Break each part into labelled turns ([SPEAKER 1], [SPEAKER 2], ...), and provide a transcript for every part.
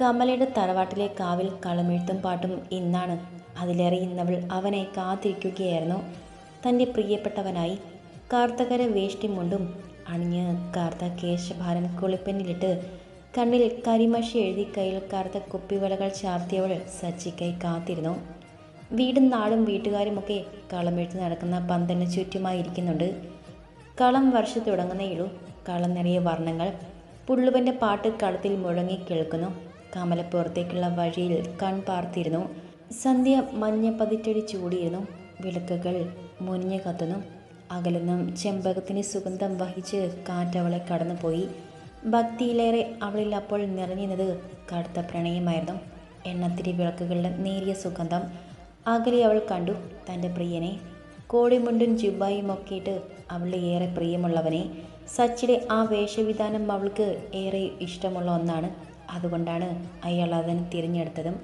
[SPEAKER 1] കമലയുടെ തറവാട്ടിലെ കാവിൽ കളമെഴുത്തും പാട്ടും ഇന്നാണ്. അതിലേറെ ഇന്നവൾ അവനെ കാത്തിരിക്കുകയായിരുന്നു. തന്റെ പ്രിയപ്പെട്ടവനായി കാർത്തകര വേഷ്ടിമുണ്ടും അണിഞ്ഞ് കാർത്ത കേശഭാരം കുളിപ്പനിലിട്ട് കണ്ണിൽ കരിമഷി എഴുതി കയ്യിൽ കാർത്ത കുപ്പിവലകൾ ചാർത്തിയവൾ സച്ചിക്കായി കാത്തിരുന്നു. വീടും നാടും വീട്ടുകാരുമൊക്കെ കളമെഴുത്ത് നടക്കുന്ന പന്തലിന് ചുറ്റുമായി ഇരിക്കുന്നുണ്ട് കളം വർഷം തുടങ്ങുന്നേയുള്ളൂ കളം നിറയെ വർണങ്ങൾ പുള്ളുവന്റെ പാട്ട് കളത്തിൽ മുഴങ്ങി കേൾക്കുന്നു. കമലപ്പുറത്തേക്കുള്ള വഴിയിൽ കൺപാർത്തിരുന്നു സന്ധ്യ മഞ്ഞ പതിറ്റടി ചൂടിയിരുന്നു. വിളക്കുകൾ മുനിഞ്ഞു കത്തുന്നു. അകലുന്നും ചെമ്പകത്തിന് സുഗന്ധം വഹിച്ച് കാറ്റവളെ കടന്നുപോയി. ഭക്തിയിലേറെ അവളിൽ അപ്പോൾ നിറഞ്ഞിരുന്നത് കടുത്ത പ്രണയമായിരുന്നു. എണ്ണത്തിരി വിളക്കുകളുടെ നേരിയ സുഗന്ധം അകലെ അവൾ കണ്ടു. തന്റെ പ്രിയനെ കോടിമുണ്ടും ജുബായും ഒക്കെ ഇട്ട് അവളുടെ ഏറെ പ്രിയമുള്ളവനെ. സച്ചിയുടെ ആ വേഷവിധാനം അവൾക്ക് ഏറെ ഇഷ്ടമുള്ള ഒന്നാണ്. അതുകൊണ്ടാണ് അയാൾ അതിനെ തിരഞ്ഞെടുത്തതും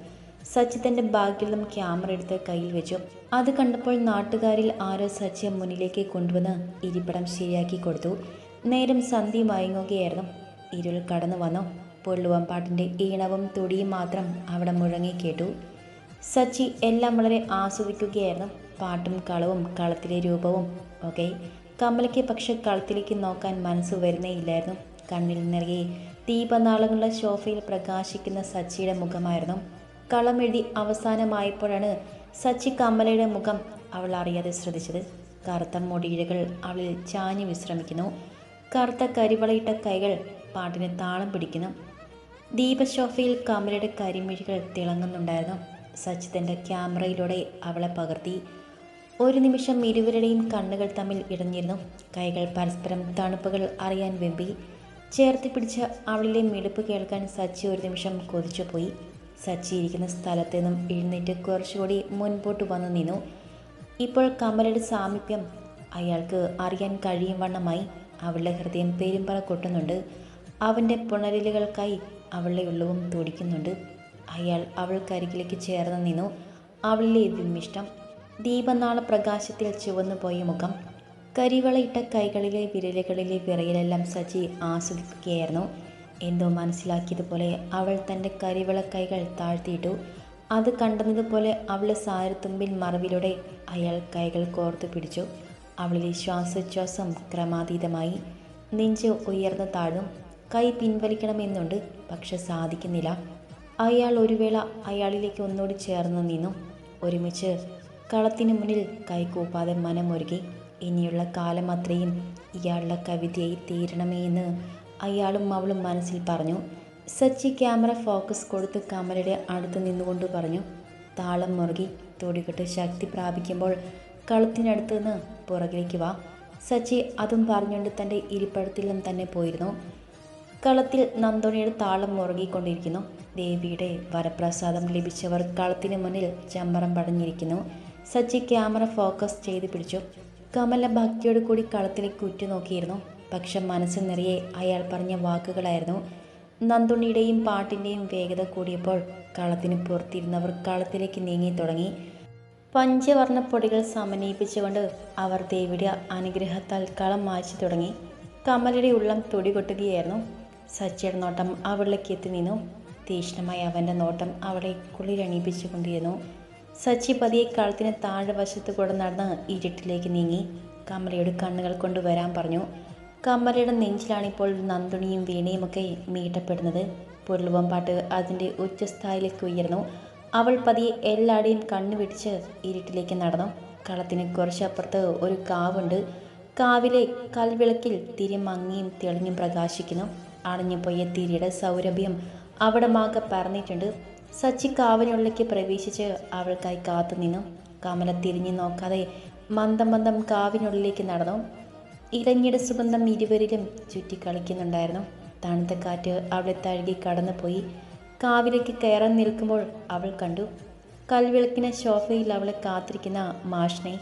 [SPEAKER 1] സച്ചി തന്റെ ബാഗിൽ നിന്നും ക്യാമറ എടുത്ത് കയ്യിൽ വെച്ചു. അത് കണ്ടപ്പോൾ നാട്ടുകാരിൽ ആരോ സച്ചിയെ മുന്നിലേക്ക് കൊണ്ടുവന്ന് ഇരിപ്പിടം ശരിയാക്കി കൊടുത്തു. നേരം സന്ധി മയങ്ങുകയായിരുന്നു. ഇരുൾ കടന്നു വന്നു. പൊള്ളുവമ്പാട്ടിന്റെ ഈണവും തുടിയും മാത്രം അവിടെ മുഴങ്ങി കേട്ടു. സച്ചി എല്ലാം വളരെ ആസ്വദിക്കുകയായിരുന്നു. പാട്ടും കളവും കളത്തിലെ രൂപവും ഒക്കെ കമലയ്ക്ക് പക്ഷെ കളത്തിലേക്ക് നോക്കാൻ മനസ്സ് വരുന്നേ ഇല്ലായിരുന്നു. കണ്ണിൽ നിറയെ ദീപനാളങ്ങളുടെ ശോഭയിൽ പ്രകാശിക്കുന്ന സച്ചിയുടെ മുഖമായിരുന്നു. കളമെഴുതി അവസാനമായപ്പോഴാണ് സച്ചി കമലയുടെ മുഖം അവൾ അറിയാതെ ശ്രദ്ധിച്ചത്. കറുത്ത മുടിയിഴകൾ അവളിൽ ചാഞ്ഞു വിശ്രമിക്കുന്നു. കറുത്ത കരിവളയിട്ട കൈകൾ പാട്ടിന് താളം പിടിക്കുന്നു. ദീപശോഫയിൽ കമലയുടെ കരിമിഴികൾ തിളങ്ങുന്നുണ്ടായിരുന്നു. സച്ചി തന്റെ ക്യാമറയിലൂടെ അവളെ പകർത്തി. ഒരു നിമിഷം ഇരുവരുടെയും കണ്ണുകൾ തമ്മിൽ ഇടഞ്ഞിരുന്നു. കൈകൾ പരസ്പരം തണുപ്പുകൾ അറിയാൻ വെമ്പി. ചേർത്ത് പിടിച്ച അവളിലെ മിടുപ്പ് കേൾക്കാൻ സച്ചി ഒരു നിമിഷം കൊതിച്ചുപോയി സച്ചി ഇരിക്കുന്ന സ്ഥലത്ത് നിന്നും എഴുന്നേറ്റ് കുറച്ചുകൂടി മുൻപോട്ട് വന്നു നിന്നു. ഇപ്പോൾ കമലയുടെ സാമീപ്യം അയാൾക്ക് അറിയാൻ കഴിയും വണ്ണമായി. അവളുടെ ഹൃദയം പെരുമ്പറ കൊട്ടുന്നുണ്ട്. അവന്റെ പുണരലുകൾക്കായി അവളുടെ ഉള്ളവും തുടിക്കുന്നുണ്ട്. അയാൾ അവൾക്കരികിലേക്ക് ചേർന്ന് നിന്നു. അവളിലെ വിമിഷ്ടം ദീപനാള പ്രകാശത്തിൽ ചുവന്നുപോയ മുഖം. കരിവളയിട്ട കൈകളിലെ വിരലുകളിലെ വിറയിലെല്ലാം സജി ആസ്വദിക്കുകയായിരുന്നു. എന്തോ മനസ്സിലാക്കിയതുപോലെ അവൾ തന്റെ കരിവള കൈകൾ താഴ്ത്തിയിട്ടു അത് കണ്ടെന്നതുപോലെ അവളുടെ സാരത്തുമ്പിൽ മറവിലൂടെ അയാൾ കൈകൾ കോർത്തു പിടിച്ചു. അവളിലെ ശ്വാസോച്ഛ്വാസം ക്രമാതീതമായി. നെഞ്ച് ഉയർന്നു താഴും. കൈ പിൻവലിക്കണമെന്നുണ്ട് പക്ഷെ സാധിക്കുന്നില്ല. അയാൾ ഒരു വേള അയാളിലേക്ക് ഒന്നുകൂടി ചേർന്ന് നിന്നു. ഒരുമിച്ച് കളത്തിന് മുന്നിൽ കൈ കൂപ്പാതെ മനമൊരുകി ഇനിയുള്ള കാലം അത്രയും ഇയാളുടെ കവിതയായി തീരണമേ എന്ന് അയാളും അവളും മനസ്സിൽ പറഞ്ഞു. സച്ചി ക്യാമറ ഫോക്കസ് കൊടുത്ത് കമലയുടെ അടുത്ത് നിന്നുകൊണ്ട് പറഞ്ഞു താളം മുറുകി തൊടികെട്ട് ശക്തി പ്രാപിക്കുമ്പോൾ കളത്തിനടുത്ത് നിന്ന് പുറകിലേക്ക് വാ. സച്ചി അതും പറഞ്ഞുകൊണ്ട് തന്റെ ഇരിപ്പിടത്തിൽ നിന്നും തന്നെ പോയിരുന്നു. കളത്തിൽ നന്ദോണിയുടെ താളം മുറുകിക്കൊണ്ടിരിക്കുന്നു. ദേവിയുടെ വരപ്രസാദം ലഭിച്ചവർ കളത്തിന് മുന്നിൽ ചമ്മറം പടഞ്ഞിരിക്കുന്നു. സച്ചി ക്യാമറ ഫോക്കസ് ചെയ്ത് പിടിച്ചു. കമല ഭക്തിയോട് കൂടി കളത്തിലേക്ക് ഉറ്റുനോക്കിയിരുന്നു പക്ഷെ മനസ്സ് നിറയെ അയാൾ പറഞ്ഞ വാക്കുകളായിരുന്നു. നന്ദുണ്ണിയുടെയും പാട്ടിന്റെയും വേഗത കൂടിയപ്പോൾ കളത്തിന് പുറത്തിരുന്നവർ കളത്തിലേക്ക് നീങ്ങി തുടങ്ങി. പഞ്ചവർണ പൊടികൾ സമന്വയിപ്പിച്ചുകൊണ്ട് അവർ ദേവിയുടെ അനുഗ്രഹത്താൽ കളം മായ്ച്ചു തുടങ്ങി. കമലയുടെ ഉള്ളം തുടികൊട്ടുകയായിരുന്നു സച്ചിയുടെ നോട്ടം അവളിലേക്ക് എത്തി നിന്നു. തീക്ഷ്ണമായി അവന്റെ നോട്ടം അവളെ കുളിരണിയിപ്പിച്ചുകൊണ്ടിരുന്നു സച്ചി പതിയെ കളത്തിന് താഴെ വശത്ത് കൂടെ നടന്ന് ഇരുട്ടിലേക്ക് നീങ്ങി. കമലയുടെ കണ്ണുകൾ കൊണ്ട് വരാൻ പറഞ്ഞു. കമലയുടെ നെഞ്ചിലാണിപ്പോൾ നന്ദുണിയും വീണയുമൊക്കെ മീട്ടപ്പെടുന്നത്. പൊരുളുവം പാട്ട് അതിന്റെ ഉച്ചസ്ഥായിലേക്ക് ഉയർന്നു. അവൾ പതിയെ എല്ലാടെയും കണ്ണു പിടിച്ച് ഇരുട്ടിലേക്ക് നടന്നു. കളത്തിന് കുറച്ചപ്പുറത്ത് ഒരു കാവുണ്ട്. കാവിലെ കൽവിളക്കിൽ തിരി മങ്ങിയും തെളിഞ്ഞും പ്രകാശിക്കുന്നു. അണഞ്ഞുപോയ തിരിയുടെ സൗരഭ്യം അവിടെ മാകെ പറഞ്ഞിട്ടുണ്ട് സച്ചി കാവിനുള്ളിലേക്ക് പ്രവേശിച്ച് അവൾക്കായി കാത്തുനിന്നു കമല തിരിഞ്ഞു നോക്കാതെ മന്ദം മന്ദം കാവിനുള്ളിലേക്ക് നടന്നു. ഇലഞ്ഞിയുടെ സുഗന്ധം ഇരുവരിലും ചുറ്റിക്കളിക്കുന്നുണ്ടായിരുന്നു തണുത്ത കാറ്റ് അവളെ തഴുകി കടന്നുപോയി. കാവിലേക്ക് കയറാൻ നിൽക്കുമ്പോൾ അവൾ കണ്ടു. കൽവിളക്കിന് ഷോഫയിൽ അവളെ കാത്തിരിക്കുന്ന മാഷിനെ.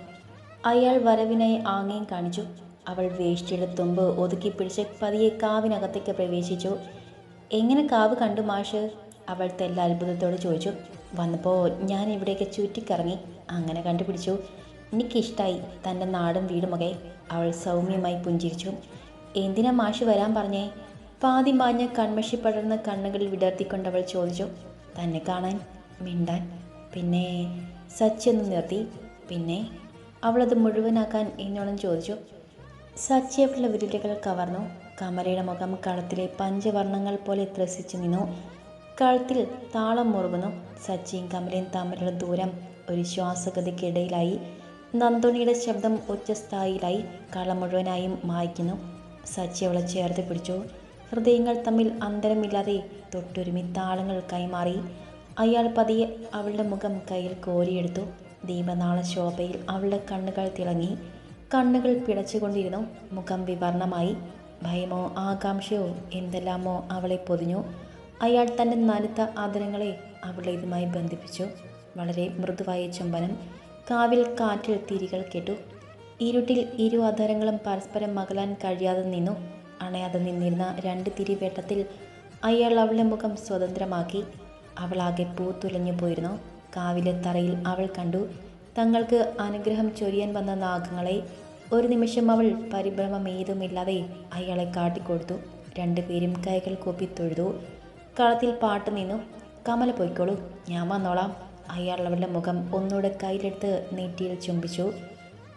[SPEAKER 1] അയാൾ വരവിനായി ആംഗ്യം കാണിച്ചു. അവൾ വേഷ്ടിയുടെ തുമ്പ് ഒതുക്കി പിടിച്ച് പതിയെ കാവിനകത്തേക്ക് പ്രവേശിച്ചു. എങ്ങനെ കാവ് കണ്ടു മാഷ്? അവൾ തെല്ല അത്ഭുതത്തോട് ചോദിച്ചു വന്നപ്പോൾ ഞാൻ ഇവിടേക്ക് ചുറ്റിക്കറങ്ങി അങ്ങനെ കണ്ടുപിടിച്ചു. എനിക്കിഷ്ടമായി തന്റെ നാടും വീടുമൊക്കെ അവൾ സൗമ്യമായി പുഞ്ചിരിച്ചു. എന്തിനാ മാഷ് വരാൻ പറഞ്ഞേ? പാതി മാഞ്ഞ കൺമഷി പടർന്ന വിടർത്തിക്കൊണ്ട് അവൾ ചോദിച്ചു. തന്നെ കാണാൻ മിണ്ടാൻ പിന്നെ സച്ചൊന്ന് നിർത്തി. പിന്നെ അവളത് മുഴുവനാക്കാൻ എന്നോളം ചോദിച്ചു. സച്ചി വിരലുകൾ കവർന്നു. കമലയുടെ മുഖം കളത്തിലെ പഞ്ചവർണങ്ങൾ പോലെ ത്രസിച്ചു നിന്നു. കഴുത്തിൽ താളം മുറുകുന്നു. സച്ചിയും കമലയും തമ്മിലുള്ള ദൂരം ഒരു ശ്വാസഗതിക്കിടയിലായി. നന്ദുണിയുടെ ശബ്ദം ഉച്ചസ്ഥായിലായി കള മുഴുവനായും മായ്ക്കുന്നു. സച്ചി അവളെ ചേർത്ത് പിടിച്ചു. ഹൃദയങ്ങൾ തമ്മിൽ അന്തരമില്ലാതെ തൊട്ടുരുമി താളങ്ങൾ കൈമാറി. അയാൾ പതിയെ അവളുടെ മുഖം കയ്യിൽ കോരിയെടുത്തു. ദീപനാള ശോഭയിൽ അവളുടെ കണ്ണുകൾ തിളങ്ങി. കണ്ണുകൾ പിടച്ചുകൊണ്ടിരുന്നു. മുഖം വിവർണമായി. ഭയമോ ആകാംക്ഷയോ എന്തെല്ലാമോ അവളെ പൊതിഞ്ഞു. അയാൾ തന്റെ നനുത്ത ആദരങ്ങളെ അവളെ ഇതുമായി ബന്ധിപ്പിച്ചു. വളരെ മൃദുവായ ചുംബനം. കാവിൽ കാറ്റിൽ തിരികൾ കേട്ടു. ഇരുട്ടിൽ ഇരു ആധാരങ്ങളും പരസ്പരം മകലാൻ കഴിയാതെ നിന്നു. അണയാതെ നിന്നിരുന്ന രണ്ട് തിരി വെട്ടത്തിൽ അയാൾ അവളുടെ മുഖം സ്വതന്ത്രമാക്കി. അവളാകെ പൂത്തുലഞ്ഞു പോയിരുന്നു. കാവിലെ തറയിൽ അവൾ കണ്ടു. തങ്ങൾക്ക് അനുഗ്രഹം ചൊരിയാൻ വന്ന നാഗങ്ങളെ ഒരു നിമിഷം അവൾ പരിഭ്രമം ഏതുമില്ലാതെ അയാളെ കാട്ടിക്കൊടുത്തു. രണ്ടുപേരും കൈകൾ കൂപ്പി തൊഴുതു. കളത്തിൽ പാട്ട് നിന്നു. കമല പൊയ്ക്കോളൂ. ഞാൻ വന്നോളാം. അയാൾ മുഖം ഒന്നുകൂടെ കയ്യിലെടുത്ത് നെറ്റിയിൽ ചുംബിച്ചു.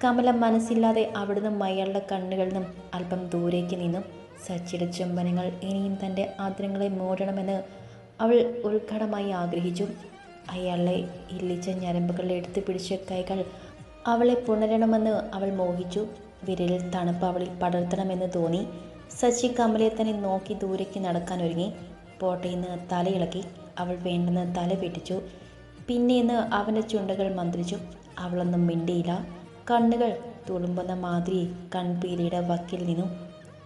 [SPEAKER 1] കമല മനസ്സില്ലാതെ അവിടുന്ന് അയാളുടെ കണ്ണുകളിൽ നിന്നും അല്പം ദൂരേക്ക് നിന്നു. സച്ചിയുടെ ചുംബനങ്ങൾ ഇനിയും തന്റെ ആദരങ്ങളെ മൂടണമെന്ന് അവൾ ഉത്കടമായി ആഗ്രഹിച്ചു. അയാളെ ഇല്ലിച്ച ഞരമ്പുകൾ എടുത്തു പിടിച്ച കൈകൾ അവളെ പുണരണമെന്ന് അവൾ മോഹിച്ചു. വിരലിൽ തണുപ്പ് അവളിൽ പടർത്തണമെന്ന് തോന്നി. സച്ചി കമലയെ തന്നെ നോക്കി ദൂരേക്ക് നടക്കാൻ ഒരുങ്ങി. പോട്ടയിന്ന് തലയിളക്കി അവൾ വേണ്ടെന്ന് തല പിടിച്ചു. പിന്നെയെന്ന് അവന്റെ ചുണ്ടകൾ മന്ത്രിച്ചു. അവളൊന്നും മിണ്ടിയില്ല. കണ്ണുകൾ തുളുമ്പുന്ന മാതിരി കൺപീലിയുടെ വക്കിൽ നിന്നു.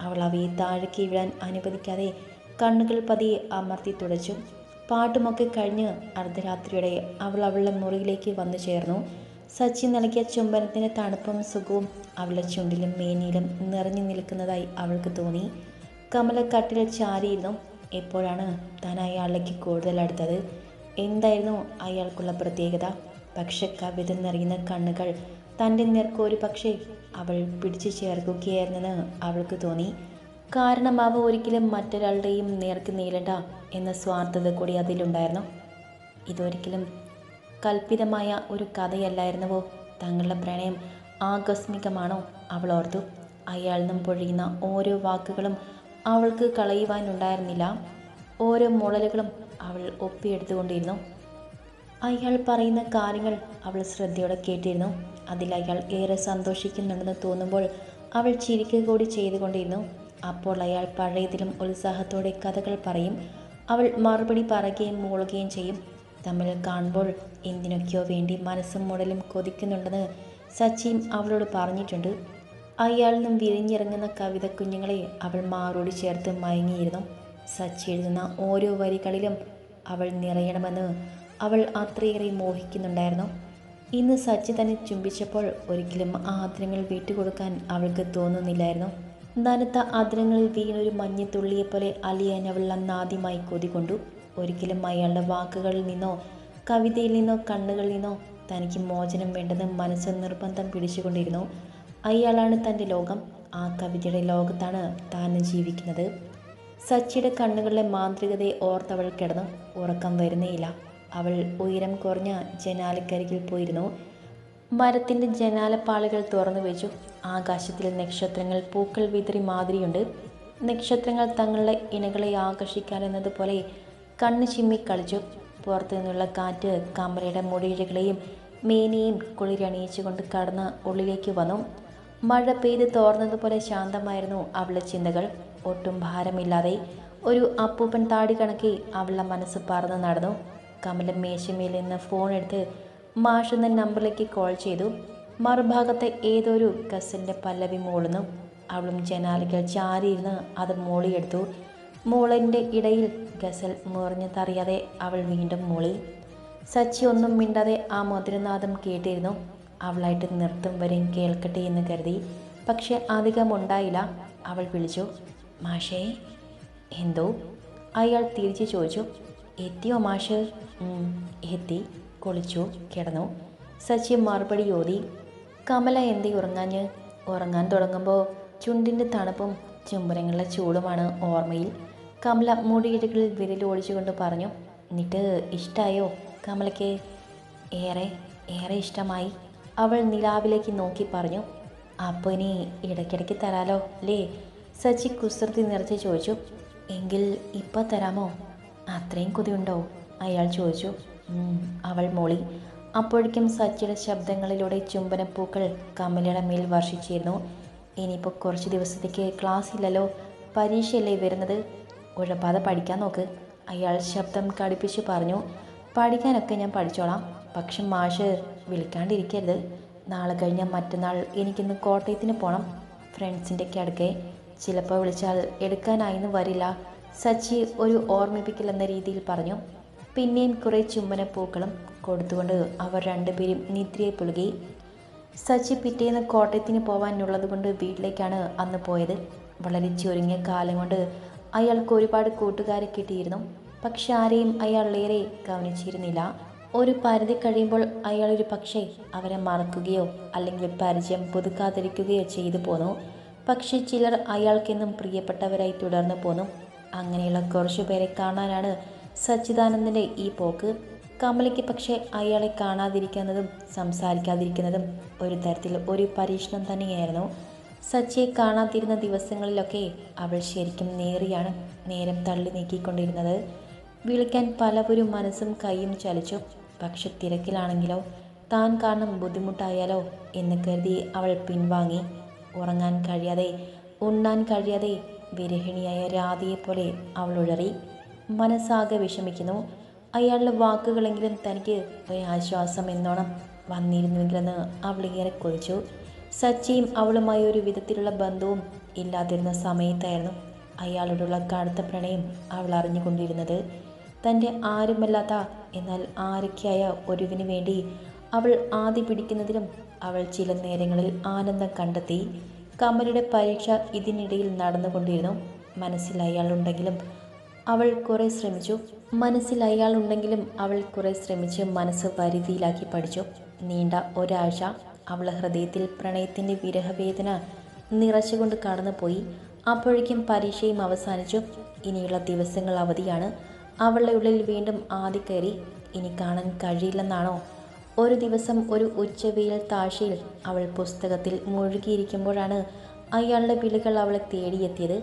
[SPEAKER 1] അവൾ അവയെ താഴേക്ക് വീഴാൻ അനുവദിക്കാതെ കണ്ണുകൾ പതിയെ അമർത്തി തുടച്ചു. പാട്ടുമൊക്കെ കഴിഞ്ഞ് അർദ്ധരാത്രിയുടെ അവൾ അവളുടെ മുറിയിലേക്ക് വന്നു ചേർന്നു. സച്ചി നൽകിയ ചുംബനത്തിന്റെ തണുപ്പും സുഖവും അവളുടെ ചുണ്ടിലും മേനിയിലും നിറഞ്ഞു നിൽക്കുന്നതായി അവൾക്ക് തോന്നി. കമല കട്ടിൽ ചാരിയിരുന്നു. എപ്പോഴാണ് താൻ അയാളിലേക്ക് കൂടുതൽ അടുത്തത്? എന്തായിരുന്നു അയാൾക്കുള്ള പ്രത്യേകത? പക്ഷെ കവിത നിറയുന്ന കണ്ണുകൾ തന്റെ നേർക്ക് ഒരു പക്ഷേ അവൾ പിടിച്ചു ചേർക്കുകയായിരുന്നെന്ന് അവൾക്ക് തോന്നി. കാരണം അവ ഒരിക്കലും മറ്റൊരാളുടെയും നേർക്ക് നീളണ്ട എന്ന സ്വാർത്ഥത കൂടി അതിലുണ്ടായിരുന്നു. ഇതൊരിക്കലും കൽപ്പിതമായ ഒരു കഥയല്ലായിരുന്നുവോ? തങ്ങളുടെ പ്രണയം ആകസ്മികമാണോ? അവൾ ഓർത്തു. അയാളിൽ നിന്നും പൊഴിയുന്ന ഓരോ വാക്കുകളും അവൾക്ക് കളയുവാനുണ്ടായിരുന്നില്ല. ഓരോ മുളലുകളും അവൾ ഒപ്പിയെടുത്തുകൊണ്ടിരുന്നു. അയാൾ പറയുന്ന കാര്യങ്ങൾ അവൾ ശ്രദ്ധയോടെ കേട്ടിരുന്നു. അതിൽ അയാൾ ഏറെ സന്തോഷിക്കുന്നുണ്ടെന്ന് തോന്നുമ്പോൾ അവൾ ചിരിക്കുക കൂടി ചെയ്തുകൊണ്ടിരുന്നു. അപ്പോൾ അയാൾ പഴയതിലും ഉത്സാഹത്തോടെ കഥകൾ പറയും. അവൾ മറുപടി പറയുകയും മൂളുകയും ചെയ്യും. തമ്മിൽ കാണുമ്പോൾ എന്തിനൊക്കെയോ വേണ്ടി മനസ്സും മുടലും കൊതിക്കുന്നുണ്ടെന്ന് സച്ചിയും അവളോട് പറഞ്ഞിട്ടുണ്ട്. അയാളിൽ നിന്നും വിരിഞ്ഞിറങ്ങുന്ന കവിത കുഞ്ഞുങ്ങളെ അവൾ മാറോട് ചേർത്ത് മയങ്ങിയിരുന്നു. സച്ചി എഴുതുന്ന ഓരോ വരികളിലും അവൾ നിറയണമെന്ന് അവൾ അത്രയേറെ മോഹിക്കുന്നുണ്ടായിരുന്നു. ഇന്ന് സച്ചി തന്നെ ചുംബിച്ചപ്പോൾ ഒരിക്കലും ആദരങ്ങൾ വിട്ടുകൊടുക്കാൻ അവൾക്ക് തോന്നുന്നില്ലായിരുന്നു. നനുത്ത ആദരങ്ങളിൽ വീണൊരു മഞ്ഞത്തുള്ളിയെപ്പോലെ അലിയാൻ അവൾ അന്നാദ്യമായി കൊതികൊണ്ടു ഒരിക്കലും അയാളുടെ വാക്കുകളിൽ നിന്നോ കവിതയിൽ നിന്നോ കണ്ണുകളിൽ നിന്നോ തനിക്ക് മോചനം വേണ്ടെന്ന് മനസ്സ് നിർബന്ധം പിടിച്ചുകൊണ്ടിരുന്നു. അയാളാണ് തന്റെ ലോകം. ആ കവിതയുടെ ലോകത്താണ് താൻ ജീവിക്കുന്നത്. സച്ചിയുടെ കണ്ണുകളിലെ മാന്ത്രികതയെ ഓർത്തവൾ കിടന്നു. ഉറക്കം വരുന്നേയില്ല അവൾ ഉയരം കുറഞ്ഞ ജനാലക്കരികിൽ പോയിരുന്നു. മരത്തിന്റെ ജനാലപ്പാളികൾ തുറന്നു വെച്ചു. ആകാശത്തിൽ നക്ഷത്രങ്ങൾ പൂക്കൾ വിതറി മാതിരിയുണ്ട്. നക്ഷത്രങ്ങൾ തങ്ങളുടെ ഇണകളെ ആകർഷിക്കാനെന്നതുപോലെ കണ്ണു ചിമ്മി കളിച്ചു. പുറത്തു നിന്നുള്ള കാറ്റ് കമലയുടെ മുടിയിഴകളെയും മേനിയും കുളിരണിയിച്ചുകൊണ്ട് കടന്ന് ഉള്ളിലേക്ക് വന്നു. മഴ പെയ്ത് തോർന്നതുപോലെ ശാന്തമായിരുന്നു അവളുടെ ചിന്തകൾ. ഒട്ടും ഭാരമില്ലാതെ ഒരു അപ്പൂപ്പൻ താടി കണക്കി അവളുടെ മനസ്സ് പറന്ന് നടന്നു. കമല മേശമേൽ നിന്ന് ഫോൺ എടുത്ത് മാഷെന്ന നമ്പറിലേക്ക് കോൾ ചെയ്തു. മറുഭാഗത്തെ ഏതൊരു കസിന്റെ പല്ലവി മൂളുന്നു. അവളും ജനാലികൾ ചാരിയിരുന്ന് അത് മൂളിയെടുത്തു മൂളന്റെ ഇടയിൽ ഗസൽ മുറിഞ്ഞതറിയാതെ അവൾ വീണ്ടും മൂളി. സച്ചി ഒന്നും മിണ്ടാതെ ആ മധുരനാഥം കേട്ടിരുന്നു. അവളായിട്ട് നൃത്തം വരെയും കേൾക്കട്ടെ എന്ന് കരുതി. പക്ഷെ അധികം ഉണ്ടായില്ല. അവൾ വിളിച്ചു മാഷേ. എന്തോ? അയാൾ തിരിച്ചു ചോദിച്ചു എത്തിയോ മാഷ്? "ഉം, എത്തി. കുളിച്ചു കിടന്നു. സച്ചി മറുപടി ഓതി കമല എന്തി ഉറങ്ങാഞ്ഞ്? ഉറങ്ങാൻ തുടങ്ങുമ്പോൾ ചുണ്ടിന്റെ തണുപ്പും ചുംബനങ്ങളുടെ ചൂടുമാണ് ഓർമ്മയിൽ. കമല മുടിയിടുകളിൽ വിരൽ ഓടിച്ചുകൊണ്ട് പറഞ്ഞു എന്നിട്ട് ഇഷ്ടമായോ കമലയ്ക്ക്? ഏറെ ഏറെ ഇഷ്ടമായി. അവൾ നിലാവിലേക്ക് നോക്കി പറഞ്ഞു അപ്പോൾ ഇനി ഇടയ്ക്കിടയ്ക്ക് തരാലോ അല്ലേ? സച്ചി കുസൃതി നിറച്ച് ചോദിച്ചു എങ്കിൽ ഇപ്പോൾ തരാമോ? അത്രയും കൊതിയുണ്ടോ? അയാൾ ചോദിച്ചു അവൾ മോളി. അപ്പോഴേക്കും സച്ചിയുടെ ശബ്ദങ്ങളിലൂടെ ചുംബനപ്പൂക്കൾ കമലയുടെ മേൽ വർഷിച്ചിരുന്നു. ഇനിയിപ്പോൾ കുറച്ച് ദിവസത്തേക്ക് ക്ലാസ് ഇല്ലല്ലോ പരീക്ഷയല്ലേ വരുന്നത്? ഉഴപ്പാതെ പഠിക്കാൻ നോക്ക് അയാൾ ശബ്ദം കടുപ്പിച്ച് പറഞ്ഞു. പഠിക്കാനൊക്കെ ഞാൻ പഠിച്ചോളാം പക്ഷെ മാഷ് വിളിക്കാണ്ടിരിക്കരുത്. നാളെ കഴിഞ്ഞാൽ മറ്റന്നാൾ എനിക്കിന്ന് കോട്ടയത്തിന് പോകണം ഫ്രണ്ട്സിന്റെ അടുക്കെ. ചിലപ്പോൾ വിളിച്ചാൽ എടുക്കാനായിന്ന് വരില്ല. സച്ചി ഒരു ഓർമ്മിപ്പിക്കൽ എന്ന രീതിയിൽ പറഞ്ഞു. പിന്നെയും കുറേ ചുമ്മനപ്പൂക്കളും കൊടുത്തുകൊണ്ട് അവർ രണ്ടുപേരും നിദ്രയെ പുലുകി സച്ചി പിറ്റേന്ന് കോട്ടയത്തിന് പോകാനുള്ളത് കൊണ്ട് വീട്ടിലേക്കാണ് അന്ന് പോയത്. വളരെ ചുരുങ്ങിയ കാലം കൊണ്ട് അയാൾക്ക് ഒരുപാട് കൂട്ടുകാരെ കിട്ടിയിരുന്നു. പക്ഷെ ആരെയും അയാളേറെ ഗവനിച്ചിരുന്നില്ല ഒരു പരിധി കഴിയുമ്പോൾ അയാൾ ഒരു പക്ഷേ അവരെ മറക്കുകയോ അല്ലെങ്കിൽ പരിചയം പുതുക്കാതിരിക്കുകയോ ചെയ്തു പോന്നു. പക്ഷെ ചിലർ അയാൾക്കെന്നും പ്രിയപ്പെട്ടവരായി തുടർന്നു പോന്നു. അങ്ങനെയുള്ള കുറച്ചു പേരെ കാണാനാണ് സച്ചിദാനന്ദന്റെ ഈ പോക്ക്. കമലയ്ക്ക് പക്ഷേ അയാളെ കാണാതിരിക്കുന്നതും സംസാരിക്കാതിരിക്കുന്നതും ഒരു തരത്തിൽ ഒരു പരീക്ഷണം തന്നെയായിരുന്നു. സച്ചിയെ കാണാതിരുന്ന ദിവസങ്ങളിലൊക്കെ അവൾ ശരിക്കും നേറിയാണ് നേരം തള്ളി നീക്കിക്കൊണ്ടിരുന്നത്. വിളിക്കാൻ പലവരും മനസ്സും കൈയും ചലിച്ചു. പക്ഷെ തിരക്കിലാണെങ്കിലോ? താൻ കാരണം ബുദ്ധിമുട്ടായാലോ? എന്ന് കരുതി അവൾ പിൻവാങ്ങി. ഉറങ്ങാൻ കഴിയാതെ ഉണ്ണാൻ കഴിയാതെ വിരഹിണിയായ രാധയെപ്പോലെ അവൾ ഉഴറി. മനസ്സാകെ വിഷമിക്കുന്നു. അയാളുടെ വാക്കുകളെങ്കിലും തനിക്ക് ഒരു ആശ്വാസം എന്നോണം വന്നിരുന്നുവെങ്കിലെന്ന് ഏറെ കൊതിച്ചു സച്ചിയും അവളുമായി ഒരു വിധത്തിലുള്ള ബന്ധവും ഇല്ലാതിരുന്ന സമയത്തായിരുന്നു അയാളോടുള്ള കടുത്ത പ്രണയം അവൾ അറിഞ്ഞുകൊണ്ടിരുന്നത്. തന്റെ ആരുമല്ലാത്ത എന്നാൽ ആരൊക്കെയായ ഒരുവിന് വേണ്ടി അവൾ ആദ്യ പിടിക്കുന്നതിലും അവൾ ചില നേരങ്ങളിൽ ആനന്ദം കണ്ടെത്തി കമലയുടെ പരീക്ഷ ഇതിനിടയിൽ നടന്നുകൊണ്ടിരുന്നു. മനസ്സിൽ അയാളുണ്ടെങ്കിലും അവൾ കുറെ ശ്രമിച്ചു. മനസ്സിൽ അയാളുണ്ടെങ്കിലും അവൾ കുറെ ശ്രമിച്ച് മനസ്സ് പരിധിയിലാക്കി പഠിച്ചു. നീണ്ട ഒരാഴ്ച അവൾ ഹൃദയത്തിൽ പ്രണയത്തിന്റെ വിരഹവേദന നിറച്ചുകൊണ്ട് കടന്നുപോയി. അപ്പോഴേക്കും പരീക്ഷയും അവസാനിച്ചു. ഇനിയുള്ള ദിവസങ്ങൾ അവധിയാണ്. അവളുടെ ഉള്ളിൽ വീണ്ടും ആദ്യ കയറി ഇനി കാണാൻ കഴിയില്ലെന്നാണോ? ഒരു ദിവസം ഒരു ഉച്ചവെയിൽ താഴ്ചയിൽ അവൾ പുസ്തകത്തിൽ മുഴുകിയിരിക്കുമ്പോഴാണ് അയാളുടെ വിളികൾ അവളെ തേടിയെത്തിയത്.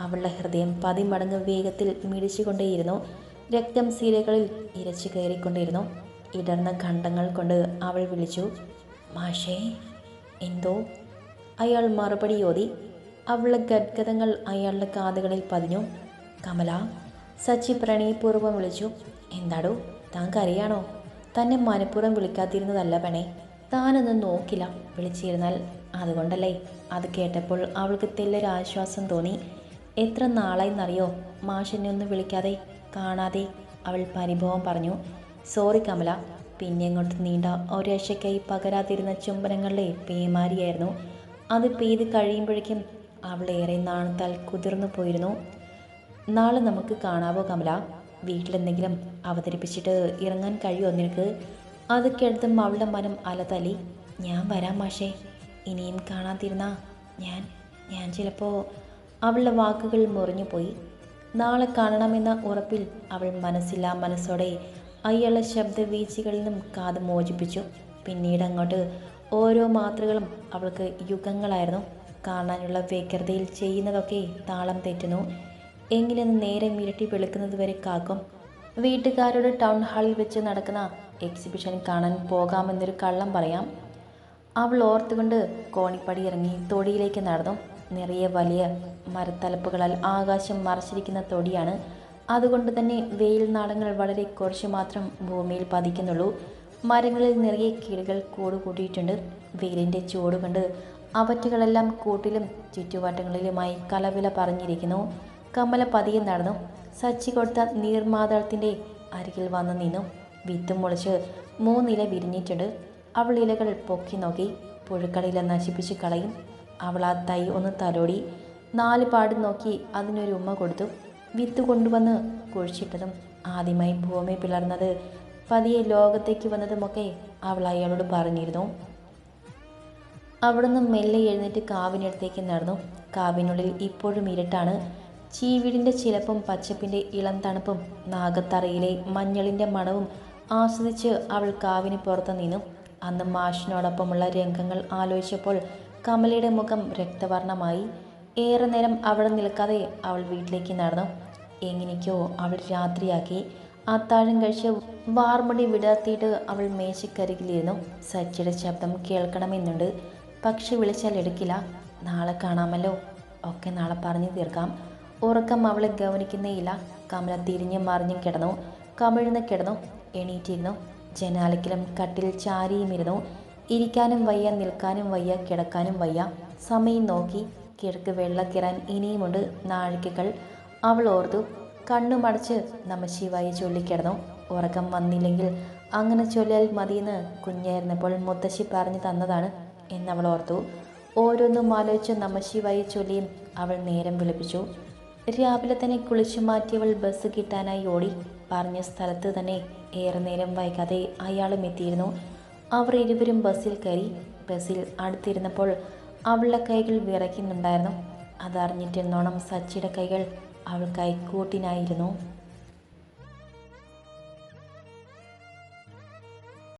[SPEAKER 1] അവളുടെ ഹൃദയം പതിമടങ്ങ് വേഗത്തിൽ മിടിച്ചുകൊണ്ടേയിരുന്നു. രക്തം സിരകളിൽ ഇരച്ചു കയറിക്കൊണ്ടിരുന്നു ഇടർന്ന ഖണ്ഡങ്ങൾ കൊണ്ട് അവൾ വിളിച്ചു മാഷേ എന്തോ? അയാൾ മറുപടി ഓതി അവളുടെ ഗദ്ഗതങ്ങൾ അയാളുടെ കാതുകളിൽ പതിഞ്ഞു. കമല സച്ചി പ്രണയപൂർവം വിളിച്ചു. എന്താടോ താങ്കറിയാണോ തന്നെ മനഃപൂർവം വിളിക്കാതിരുന്നതല്ല പെണേ. താനൊന്നും നോക്കില്ല വിളിച്ചിരുന്നാൽ അതുകൊണ്ടല്ലേ? അത് കേട്ടപ്പോൾ അവൾക്ക് തെല്ലൊരാശ്വാസം തോന്നി. എത്ര നാളായിന്നറിയോ? മാഷനെ ഒന്നും വിളിക്കാതെ കാണാതെ അവൾ പരിഭവം പറഞ്ഞു. സോറി കമല പിന്നെ ഇങ്ങോട്ട് നീണ്ട ഒരാഴ്ചയ്ക്കായി പകരാതിരുന്ന ചുംബനങ്ങളുടെ പേമാരിയായിരുന്നു. അത് പെയ്ത് കഴിയുമ്പോഴേക്കും അവൾ ഏറെ നാണത്താൽ കുതിർന്നു പോയിരുന്നു. നാളെ നമുക്ക് കാണാവോ കമല? വീട്ടിലെന്തെങ്കിലും അവതരിപ്പിച്ചിട്ട് ഇറങ്ങാൻ കഴിയുമോ നിനക്ക്? അത് കേൾത്ത് അവളുടെ മനം അലതലി. ഞാൻ വരാം മാഷേ. ഇനിയും കാണാതിരുന്ന ഞാൻ ഞാൻ ചിലപ്പോൾ അവളുടെ വാക്കുകൾ മുറിഞ്ഞു പോയി നാളെ കാണണമെന്ന ഉറപ്പിൽ അവൾ മനസ്സില്ലാ മനസ്സോടെ അയാളുടെ ശബ്ദവീഴ്ചകളിൽ നിന്നും കാത് മോചിപ്പിച്ചു. പിന്നീട് അങ്ങോട്ട് ഓരോ മാത്രകളും അവൾക്ക് യുഗങ്ങളായിരുന്നു. കാണാനുള്ള വ്യഗ്രതയിൽ ചെയ്യുന്നതൊക്കെ താളം തെറ്റുന്നു. എങ്കിലും നേരെ വെളുക്കുന്നത് വരെ കാക്കും. വീട്ടുകാരുടെ ടൗൺ ഹാളിൽ വെച്ച് നടക്കുന്ന എക്സിബിഷൻ കാണാൻ പോകാമെന്നൊരു കള്ളം പറയാം. അവൾ ഓർത്തുകൊണ്ട് കോണിപ്പടി ഇറങ്ങി തൊടിയിലേക്ക് നടന്നു. നിറയെ വലിയ മരത്തലപ്പുകളാൽ ആകാശം മറച്ചിരിക്കുന്ന തൊടിയാണ്. അതുകൊണ്ട് തന്നെ വെയിൽ നാടങ്ങൾ വളരെ കുറച്ച് മാത്രം ഭൂമിയിൽ പതിക്കുന്നുള്ളൂ. മരങ്ങളിൽ നിറയെ കിളികൾ കൂടുകൂട്ടിയിട്ടുണ്ട് വെയിലിന്റെ ചൂട് കൊണ്ട് അവറ്റുകളെല്ലാം കൂട്ടിലും ചുറ്റുവട്ടങ്ങളിലുമായി കലവില പറഞ്ഞിരിക്കുന്നു. കമല പതിയെ നടന്നു സച്ചി കൊടുത്ത നീർമാതളത്തിന്റെ അരികിൽ വന്നു നിന്നു വിത്ത് മുളച്ച് മൂന്നില വിരിഞ്ഞിട്ടുണ്ട്. അവൾ ഇലകൾ പൊക്കി നോക്കി പുഴുക്കളില നശിപ്പിച്ച് കളയും. അവൾ ആ തൈ ഒന്ന് തലോടി നാല് പാട് നോക്കി അതിനൊരു ഉമ്മ കൊടുത്തു. വിത്ത് കൊണ്ടുവന്ന് കുഴിച്ചിട്ടതും ആദ്യമായി ഭൂമി പിളർന്നത് പതിയെ ലോകത്തേക്ക് വന്നതുമൊക്കെ അവൾ അയാളോട് പറഞ്ഞിരുന്നു. അവിടുന്ന് മെല്ലെ എഴുന്നേറ്റ് കാവിനടുത്തേക്ക് നടന്നു. കാവിനുള്ളിൽ ഇപ്പോഴും ഇരുട്ടാണ്. ചീവീടിന്റെ ചിലപ്പും പച്ചപ്പിന്റെ ഇളം തണുപ്പും നാഗത്തറയിലെ മഞ്ഞളിന്റെ മണവും ആസ്വദിച്ച് അവൾ കാവിന് പുറത്തു നിന്നു. അന്ന് മാഷിനോടൊപ്പമുള്ള രംഗങ്ങൾ ആലോചിച്ചപ്പോൾ കമലയുടെ മുഖം രക്തവർണമായി ഏറെ നേരം അവിടെ നിൽക്കാതെ അവൾ വീട്ടിലേക്ക് നടന്നു. എങ്ങനെയൊക്കെയോ അവൾ രാത്രിയാക്കി. അത്താഴം കഴിച്ച് വാർമുടി വിടർത്തിയിട്ട് അവൾ മേശക്കരികിലിരുന്നു. സച്ചിയുടെ ശബ്ദം കേൾക്കണമെന്നുണ്ട്. പക്ഷെ വിളിച്ചാൽ എടുക്കില്ല. നാളെ കാണാമല്ലോ. ഒക്കെ നാളെ പറഞ്ഞു തീർക്കാം. ഉറക്കം അവളെ ഗവനിക്കുന്നേയില്ല കമല തിരിഞ്ഞും മറിഞ്ഞും കിടന്നു. കമിഴ്ന്ന് കിടന്നു. എണീറ്റിരുന്നു. ജനാലക്കിലും കട്ടിൽ ചാരിയും ഇരുന്നു ഇരിക്കാനും വയ്യ നിൽക്കാനും വയ്യ കിടക്കാനും വയ്യ. സമയം നോക്കി കിഴക്ക് വെള്ളക്കിറാൻ ഇനിയുമുണ്ട് നാഴികകൾ. അവൾ ഓർത്തു കണ്ണുമടച്ച് നമശിവായി ചൊല്ലിക്കിടന്നു. ഉറക്കം വന്നില്ലെങ്കിൽ അങ്ങനെ ചൊല്ലിയാൽ മതിയെന്ന് കുഞ്ഞായിരുന്നപ്പോൾ മുത്തശ്ശി പറഞ്ഞു തന്നതാണ് എന്നവൾ ഓർത്തു. ഓരോന്നും ആലോചിച്ച് നമശിവായി ചൊല്ലിയും അവൾ നേരം വിളിപ്പിച്ചു. രാവിലെ തന്നെ കുളിച്ചു മാറ്റിയവൾ ബസ് കിട്ടാനായി ഓടി പറഞ്ഞ സ്ഥലത്ത് തന്നെ ഏറെ നേരം വൈകാതെ അയാളും എത്തിയിരുന്നു. അവർ ഇരുവരും ബസ്സിൽ കയറി ബസ്സിൽ അടുത്തിരുന്നപ്പോൾ അവളുടെ കൈകൾ വിറയ്ക്കുന്നുണ്ടായിരുന്നു. അതറിഞ്ഞിട്ടെന്നോണം സച്ചിയുടെ കൈകൾ അവൾക്കായി കൂട്ടിനായിരുന്നു.